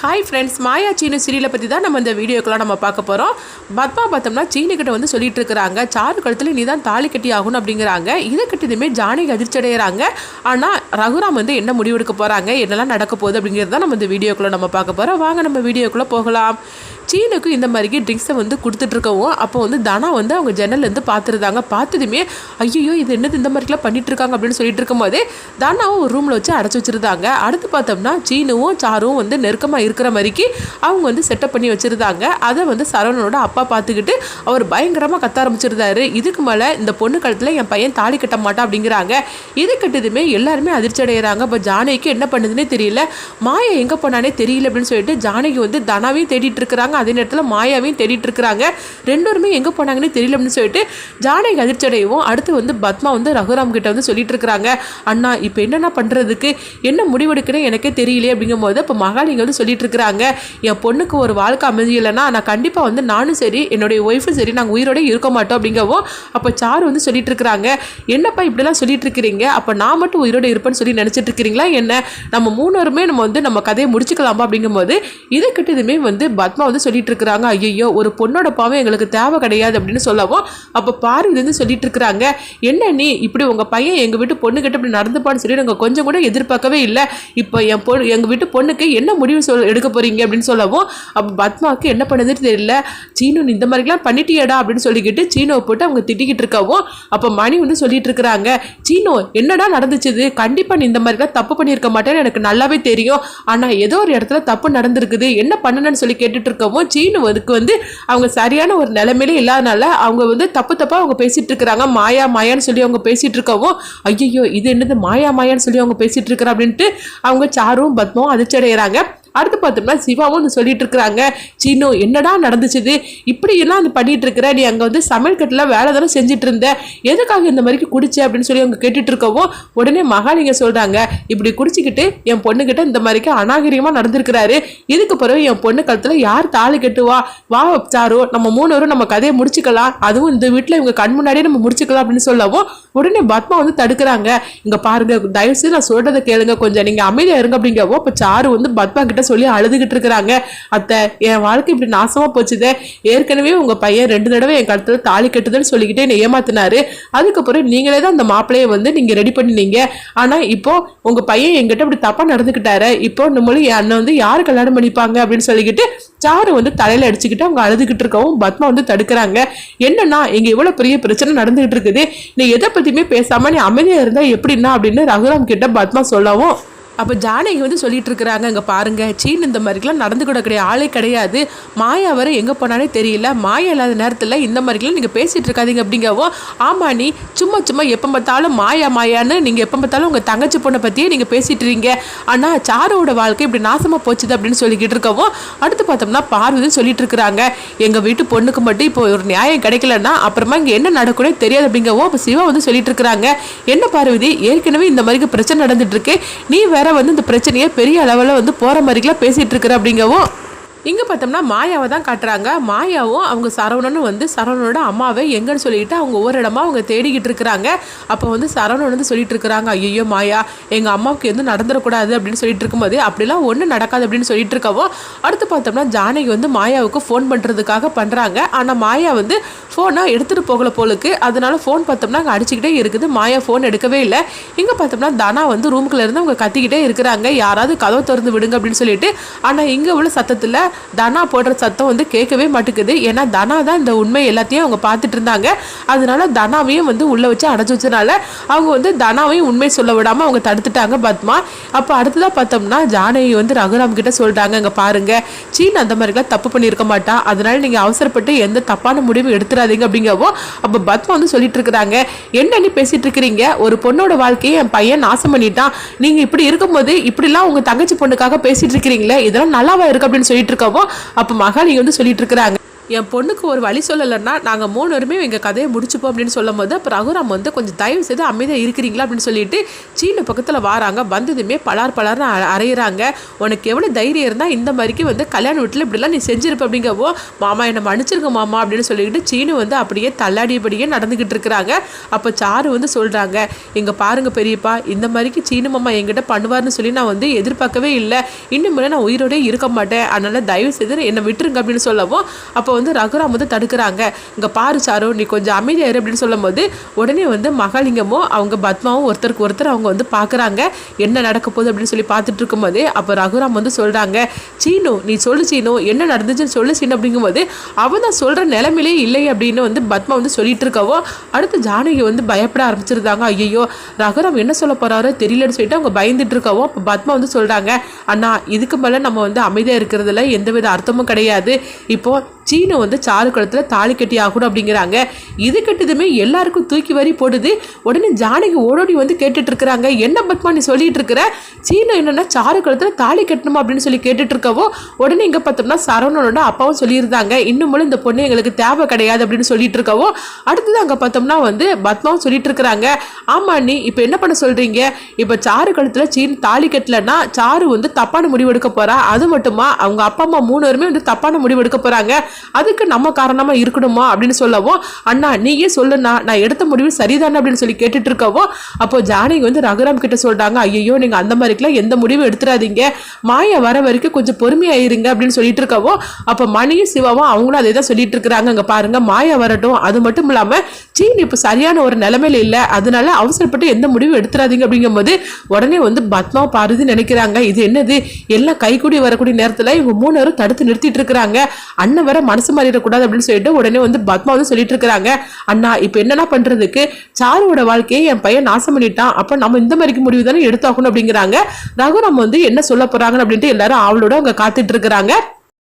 Hi friends மாயா சீனு சீரியலை பற்றி தான் நம்ம இந்த வீடியோக்கெலாம் நம்ம பார்க்க போகிறோம் பத்மா பார்த்தோம்னா சீனுக்கிட்ட வந்து சொல்லிட்டு இருக்கிறாங்க. சாரு கழுத்தில் நீ தான் தாலி கட்டி ஆகணும் அப்படிங்கிறாங்க. இதை கட்டியதுமே ஜானகி அதிர்ச்சி அடைகிறாங்க ஆனால் ரகுராம் வந்து என்ன முடிவெடுக்க போகிறாங்க என்னெல்லாம் நடக்க போகுது அப்படிங்கிறது தான் நம்ம இந்த வீடியோக்குள்ளே நம்ம பார்க்க போகிறோம் வாங்க நம்ம வீடியோக்குள்ளே போகலாம். சீனுக்கும் இந்த மாதிரி ட்ரிங்க்ஸை வந்து கொடுத்துட்ருக்கவும் அப்போ வந்து தனா வந்து அவங்க ஜன்னல்லேருந்து பார்த்துருந்தாங்க. பார்த்ததுமே ஐயோ இது என்னது இந்த மாதிரிலாம் பண்ணிகிட்ருக்காங்க இருக்காங்க அப்படின்னு சொல்லிட்டு இருக்கும்போதே தானாவும் ஒரு ரூமில் வச்சு அடைச்சி வச்சுருந்தாங்க. அடுத்து பார்த்தோம்னா சீனுவும் சாரும் வந்து நெருக்கமாக இருக்கிற மாதிரிக்கு அவங்க வந்து செட்டப் பண்ணி வச்சுருந்தாங்க. அதை வந்து சரவணனோட அப்பா பார்த்துக்கிட்டு அவர் பயங்கரமாக கத்த ஆரம்பிச்சிருந்தாரு. இதுக்கு மேலே இந்த பொண்ணு கழுத்தில் என் பையன் தாலி கட்ட மாட்டான் அப்படிங்கிறாங்க. இது கட்டதுமே எல்லாருமே அதிர்ச்சி அடைகிறாங்க இப்போ ஜானகிக்கு என்ன பண்ணுதுன்னே தெரியல. மாயா எங்கே போனானே தெரியல அப்படின்னு சொல்லிட்டு ஜானகி வந்து தனாவையும் தேடிட்டு இருக்கிறாங்க. அதே நேரத்தில் மாயாவையும் தேடிட்டு இருக்கிறாங்க. ரெண்டோருமே எங்கே போனாங்கன்னு தெரியல அப்படின்னு சொல்லிட்டு ஜானகி அதிர்ச்சி அடையவும் அடுத்து வந்து பத்மா வந்து ரகுராம் கிட்ட வந்து சொல்லிட்டு இருக்கிறாங்க. அண்ணா இப்போ என்னென்ன பண்ணுறதுக்கு என்ன முடிவெடுக்கணும் எனக்கே தெரியலையே அப்படிங்கும்போது இப்போ மகாலிங்க வந்து சொல்லிட்டு இருக்கிறாங்க. என் பொண்ணுக்கு ஒரு வாழ்க்கை அமைதியில்லைன்னா நான் கண்டிப்பாக வந்து நானும் சரி என்னுடைய ஒய்ஃபும் சரி நாங்கள் உயிரோட இருக்க மாட்டோம் அப்படிங்கவும் அப்போ சாரு வந்து சொல்லிட்டு இருக்கிறாங்க. என்னப்பா இப்படிலாம் சொல்லிட்டு இருக்கிறீங்க? அப்போ நான் மட்டும் உயிரோட இருப்பேன்னு சொல்லி நினச்சிட்டு இருக்கிறீங்களா என்ன? நம்ம மூணுவருமே நம்ம வந்து நம்ம கதையை முடிச்சுக்கலாமா அப்படிங்கும்போது இதை கிட்டதுமே வந்து பத்மா வந்து சொல்லிட்டு இருக்கிறாங்க ஐயோ ஒரு பொண்ணோட பாவம் எங்களுக்கு தேவை கிடையாது அப்படின்னு சொல்லவும் அப்போ பார்வதி வந்து சொல்லிட்டு இருக்கிறாங்க என்ன நீ இப்படி உங்கள் பையன் எங்கள் வீட்டு பொண்ணுக்கிட்ட இப்படி நடந்துப்பான்னு சொல்லி நாங்கள் கொஞ்சம் கூட எதிர்பார்க்கவே இல்லை. இப்போ என் பொண்ணு எங்கள் வீட்டு பொண்ணுக்கு என்ன முடிவு சொல் எடுக்க போறீங்க அப்படின்னு சொல்லவும் அப்போ பத்மாவுக்கு என்ன பண்ணுதுன்னு தெரியல. சீனு இந்த மாதிரிலாம் பண்ணிட்டியடா அப்படின்னு சொல்லிக்கிட்டு சீனோவை போட்டு அவங்க திட்டிக்கிட்டு இருக்கவும் அப்போ மணி வந்து சொல்லிட்டு இருக்கிறாங்க சீனோ என்னடா நடந்துச்சுது கண்டிப்பாக நீ இந்த மாதிரிலாம் தப்பு பண்ணியிருக்க மாட்டேன்னு எனக்கு நல்லாவே தெரியும். ஆனால் ஏதோ ஒரு இடத்துல தப்பு நடந்திருக்குது. என்ன பண்ணணும்னு சொல்லி கேட்டுட்டு இருக்கவும் சீனு அதுக்கு வந்து அவங்க சரியான ஒரு நிலைமையிலே இல்லாதனால அவங்க வந்து தப்பு தப்பாக அவங்க பேசிட்டு இருக்கிறாங்க. மாயா மாயான்னு சொல்லி அவங்க பேசிட்டு இருக்கவும் ஐயோ இது என்னது? மாயா மாயான்னு சொல்லி அவங்க பேசிட்டு இருக்கிறா அப்படின்ட்டு அவங்க சாரும் பத்மவும் அதிர்ச்சி அடைகிறாங்க அடுத்து பார்த்தோம்னா சிவாவும் வந்து சொல்லிட்டு இருக்கிறாங்க. சீனு என்னடா நடந்துச்சுது? இப்படி எல்லாம் அது பண்ணிட்டு இருக்கிற நீ அங்கே வந்து சமையல் கட்டில் வேலை தானே செஞ்சுட்டு இருந்த? எதுக்காக இந்த மாதிரி குடிச்ச அப்படின்னு சொல்லி அவங்க கேட்டுட்டு இருக்கவும் உடனே மகாலிங்க சொல்றாங்க இப்படி குடிச்சிக்கிட்டு என் பொண்ணுகிட்ட இந்த மாதிரிக்கு அநாகரிகமாக நடந்திருக்கிறாரு. இதுக்கு பிறகு என் பொண்ணு கழுத்தில் யார் தாலி கட்டுவா? வா சாரோ நம்ம மூணு நம்ம கதையை முடிச்சுக்கலாம். அதுவும் இந்த வீட்டில் இவங்க கண் முன்னாடியே நம்ம முடிச்சுக்கலாம் அப்படின்னு சொல்லவும் உடனே பத்மா வந்து தடுக்கிறாங்க. இங்க பாருங்க தயவு செய்து நான் சொல்றதை கேளுங்க. கொஞ்சம் நீங்க அமைதியா இருங்க அப்படிங்கவும் இப்போ சாரு வந்து பத்மா கிட்ட சொல்லி அழுதுகிட்டு இருக்கிறாங்க. அத்தை என் வாழ்க்கை இப்படி நாசமா போச்சுதே. ஏற்கனவே உங்க பையன் ரெண்டு தடவை என் கழுத்துல தாலி கட்டுதுன்னு சொல்லிக்கிட்டே என்னை ஏமாத்தினாரு. அதுக்கப்புறம் நீங்களே தான் அந்த மாப்பிளைய வந்து நீங்க ரெடி பண்ணினீங்க. ஆனா இப்போ உங்க பையன் என்கிட்ட இப்படி தப்பா நடந்துக்கிட்டாரு இப்போ நம்மளும் என் அண்ணன் வந்து யாரு கல்யாணம் பண்ணிப்பாங்க அப்படின்னு சொல்லிக்கிட்டு சாரு வந்து தலையில அடிச்சுக்கிட்டு அவங்க அழுதுகிட்டு இருக்கவும் பத்மா வந்து தடுக்கிறாங்க. என்னன்னா இங்க இவ்வளவு பெரிய பிரச்சனை நடந்துகிட்டு இருக்குது. நீ எதை பத்தியுமே பேசாம நீ அமைதியா இருந்தா எப்படின்னா அப்படின்னு ரகுராம் கிட்ட பத்மா சொல்லவும் அப்போ ஜானகி வந்து சொல்லிட்டு இருக்கிறாங்க இங்கே பாருங்க சீன் இந்த மாதிரிக்கெல்லாம் நடந்து கூட கிடையாது ஆளே கிடையாது. மாயா வர எங்கே போனாலே தெரியல. மாயா இல்லாத நேரத்தில் இந்த மாதிரிக்கெல்லாம் நீங்கள் பேசிகிட்டு இருக்காதீங்க அப்படிங்கவோ ஆமாம் நீ சும்மா சும்மா எப்போ பார்த்தாலும் மாயா மாயான்னு நீங்கள் எப்போ பார்த்தாலும் உங்கள் தங்கச்சி பொண்ணை பற்றியே நீங்கள் பேசிகிட்டு இருக்கீங்க. ஆனால் சாரோட வாழ்க்கை இப்படி நாசமாக போச்சுது அப்படின்னு சொல்லிக்கிட்டு இருக்கவோ அடுத்து பார்த்தோம்னா பார்வதி சொல்லிட்டு இருக்கிறாங்க. எங்கள் வீட்டு பொண்ணுக்கு மட்டும் இப்போ ஒரு நியாயம் கிடைக்கலன்னா அப்புறமா இங்கே என்ன நடக்கணும் தெரியாது அப்படிங்கவோ அப்போ சிவா வந்து சொல்லிட்டு இருக்கிறாங்க. என்ன பார்வதி ஏற்கனவே இந்த மாதிரிக்கு பிரச்சனை நடந்துட்டு இருக்கு. நீ வேற வந்து இந்த பிரச்சனையை பெரிய அளவில் வந்து போகிற மாதிரிக்கெலாம் பேசிகிட்டு இருக்கிற அப்படிங்கவும் இங்கே பார்த்தோம்னா மாயாவை தான் காட்டுறாங்க. மாயாவும் அவங்க சரவணனும் வந்து சரவணனோட அம்மாவை எங்கன்னு சொல்லிட்டு அவங்க ஒவ்வொரு இடமா அவங்க தேடிக்கிட்டு இருக்கிறாங்க. அப்போ வந்து சரவணன் வந்து சொல்லிட்டு இருக்கிறாங்க ஐயோ மாயா எங்கள் அம்மாவுக்கு எதுவும் நடந்துடக்கூடாது அப்படின்னு சொல்லிட்டு இருக்கும்போது அப்படிலாம் ஒன்றும் நடக்காது அப்படின்னு சொல்லிட்டு இருக்கவோ அடுத்து பார்த்தோம்னா ஜானகி வந்து மாயாவுக்கு ஃபோன் பண்ணுறதுக்காக பண்ணுறாங்க ஆனால் மாயா வந்து ஃபோனாக எடுத்துகிட்டு போகல போலுக்கு. அதனால ஃபோன் பார்த்தோம்னா அங்கே அடிச்சுக்கிட்டே இருக்குது. மாயா ஃபோன் எடுக்கவே இல்லை. இங்கே பார்த்தோம்னா தனா வந்து ரூமுக்குள்ள இருந்து அவங்க கத்திக்கிட்டே இருக்கிறாங்க. யாராவது கதவை திறந்து விடுங்க அப்படின்னு சொல்லிட்டு. ஆனால் இங்கே உள்ள சத்தத்தில் தனா போடுற சத்தம் வந்து கேட்கவே மாட்டேங்குது. ஏன்னா தனா தான் இந்த உண்மை எல்லாத்தையும் அவங்க பார்த்துட்டு இருந்தாங்க. அதனால தனாவையும் வந்து உள்ளே வச்சு அடைச்சி வச்சனால அவங்க வந்து தனாவையும் உண்மை சொல்ல விடாமல் அவங்க தடுத்துட்டாங்க பத்மா. அப்போ அடுத்ததாக பார்த்தோம்னா ஜானகி வந்து ரகுராம் கிட்ட சொல்கிறாங்க அங்கே பாருங்க. சீன் அந்த மாதிரிலாம் தப்பு பண்ணியிருக்க மாட்டான் அதனால நீங்கள் அவசரப்பட்டு எந்த தப்பான முடிவும் பண்ணாதீங்க அப்படிங்கவோ அப்போ பத்மா வந்து சொல்லிட்டு இருக்கிறாங்க என்ன நீ பேசிட்டு இருக்கிறீங்க ஒரு பொண்ணோட வாழ்க்கையை என் பையன் நாசம் பண்ணிட்டான். நீங்கள் இப்படி இருக்கும்போது இப்படிலாம் உங்கள் தங்கச்சி பொண்ணுக்காக பேசிட்டு இருக்கிறீங்களே இதெல்லாம் நல்லாவா இருக்கு? அப்படின்னு சொல்லிட்டு இருக்கவோ அப்போ மகாலிங்க வந்து சொல்லிட்டு இருக்கிறாங்க என் பொண்ணுக்கு ஒரு வழி சொல்லலைன்னா நாங்கள் மூணு பேருமே எங்கள் கதையை முடிச்சுப்போம் அப்படின்னு சொல்லும் போது அப்போ ரகுராம் வந்து கொஞ்சம் தயவு செய்து அமைதியாக இருக்கிறீங்களா அப்படின்னு சொல்லிட்டு சீன பக்கத்தில் வராங்க. வந்ததுமே பலார் பலார்னு அ- அரையிறாங்க உனக்கு எவ்வளோ தைரியம் இருந்தால் இந்த மாதிரிக்கு வந்து கல்யாண வீட்டில் இப்படிலாம் நீ செஞ்சிருப்ப அப்படிங்கவோ மாமா என்னை மன்னிச்சிருக்க மாமா அப்படின்னு சொல்லிக்கிட்டு சீனு வந்து அப்படியே தள்ளாடியபடியே நடந்துக்கிட்டு இருக்கிறாங்க. அப்போ சாரு வந்து சொல்கிறாங்க இங்கே பாருங்கள் பெரியப்பா இந்த மாதிரிக்கு சீனு மாமா என்கிட்ட பண்ணுவார்னு சொல்லி நான் வந்து எதிர்பார்க்கவே இல்லை. இன்னும் நான் உயிரோடே இருக்க மாட்டேன். அதனால தயவு செய்து என்னை விட்டுருங்க அப்படின்னு சொல்லவும் அப்போ வந்து ரகுராம் வந்து தடுக்கிறாங்க. இங்கே பாரு சாரு நீ கொஞ்சம் அமைதியாயிரு அப்படின்னு சொல்லும்போது உடனே வந்து மகாலிங்கமும் அவங்க பத்மாவும் ஒருத்தருக்கு ஒருத்தர் அவங்க வந்து பார்க்குறாங்க என்ன நடக்க போகுது அப்படின்னு சொல்லி பார்த்துட்டு இருக்கும்போது அப்போ ரகுராம் வந்து சொல்கிறாங்க சீனு நீ சொல்லு சீனு என்ன நடந்துச்சுன்னு சொல்லு சீனு அப்படிங்கும்போது அவன் தான் சொல்கிற நிலைமையிலே இல்லை அப்படின்னு வந்து பத்மா வந்து சொல்லிட்டு இருக்கவோ அடுத்து ஜானகி வந்து பயப்பட ஆரம்பிச்சிருந்தாங்க. ஐயோ ரகுராம் என்ன சொல்ல போகிறாரோ தெரியலன்னு சொல்லிட்டு அவங்க பயந்துட்டு இருக்கவோ அப்போ பத்மா வந்து சொல்கிறாங்க அண்ணா இதுக்கு மேலே நம்ம வந்து அமைதியாக இருக்கிறதுல எந்தவித அர்த்தமும் கிடையாது. இப்போது சீனு வந்து சாரு குளத்தில் தாலி கட்டி ஆகணும் அப்படிங்கிறாங்க. இது கெட்டதுமே எல்லாருக்கும் தூக்கி வரி போடுது. உடனே ஜானகி ஓடோடி வந்து கேட்டுட்டு இருக்கிறாங்க என்ன பத்மா நீ சொல்லிட்டு இருக்கிற சீனு என்னன்னா சாரு குளத்தில் தாலி கட்டணுமா? அப்படின்னு சொல்லி கேட்டுட்டு இருக்கவோ உடனே இங்கே பார்த்தோம்னா சரவணனோட அப்பாவும் சொல்லியிருந்தாங்க. இன்னும் இந்த பொண்ணு எங்களுக்கு தேவை கிடையாது அப்படின்னு சொல்லிட்டு இருக்கவோ அடுத்தது அங்கே பார்த்தோம்னா வந்து பத்மாவும் சொல்லிட்டு இருக்கிறாங்க ஆமா நீ இப்போ என்ன பண்ண சொல்றீங்க? இப்போ சாரு கழுத்தில் சீன் தாலி கட்டலன்னா சாரு வந்து தப்பான முடிவு எடுக்க போறா. அது மட்டுமா? அவங்க அப்பா அம்மா மூணு பேருமே வந்து தப்பான முடிவு எடுக்க போறாங்க. அதுக்கு நம்ம காரணமா இருக்கணுமா அப்படின்னு சொல்லவும் அண்ணா நீயே சொல்லுண்ணா நான் எடுத்த முடிவு சரிதானே அப்படின்னு சொல்லி கேட்டுட்டு இருக்கவோ அப்போ ஜானகி வந்து ரகுராம் கிட்ட சொல்றாங்க ஐயோ நீங்க அந்த மாதிரிக்கெல்லாம் எந்த முடிவும் எடுத்துடாதீங்க மாயா வர வரைக்கும் கொஞ்சம் பொறுமையாயிருங்க அப்படின்னு சொல்லிட்டு இருக்கவோ அப்போ மணியும் சிவாவும் அவங்களும் அதே தான் சொல்லிட்டு இருக்கிறாங்க. அங்க பாருங்க மாயா வரட்டும். அது மட்டும் இல்லாம சீன் இப்போ சரியான ஒரு நிலைமையில இல்லை. அதனால அவசரப்பட்டு எந்த முடிவும் எடுத்துடாதீங்க அப்படிங்கும்போது உடனே வந்து பத்மா பாரதி நினைக்கிறாங்க. இது என்னது? எல்லாம் கைகூடி வரக்கூடிய நேரத்தில் இவங்க மூணு பேரும் தடுத்து நிறுத்திட்டு இருக்கிறாங்க. அண்ணன் வர மனசு மாறிடக்கூடாது அப்படின்னு சொல்லிட்டு உடனே வந்து பத்மா வந்து சொல்லிட்டு இருக்கிறாங்க. அண்ணா இப்போ என்னென்ன பண்றதுக்கு? சாருவோட வாழ்க்கையை என் பையன் நாசம் பண்ணிட்டான். அப்போ நம்ம இந்த மாதிரி முடிவு தானே எடுத்தாகணும் அப்படிங்கிறாங்க. ரகுராம் வந்து என்ன சொல்ல போகிறாங்க அப்படின்ட்டு எல்லாரும் அவளோட அவங்க காத்துட்டு இருக்கிறாங்க.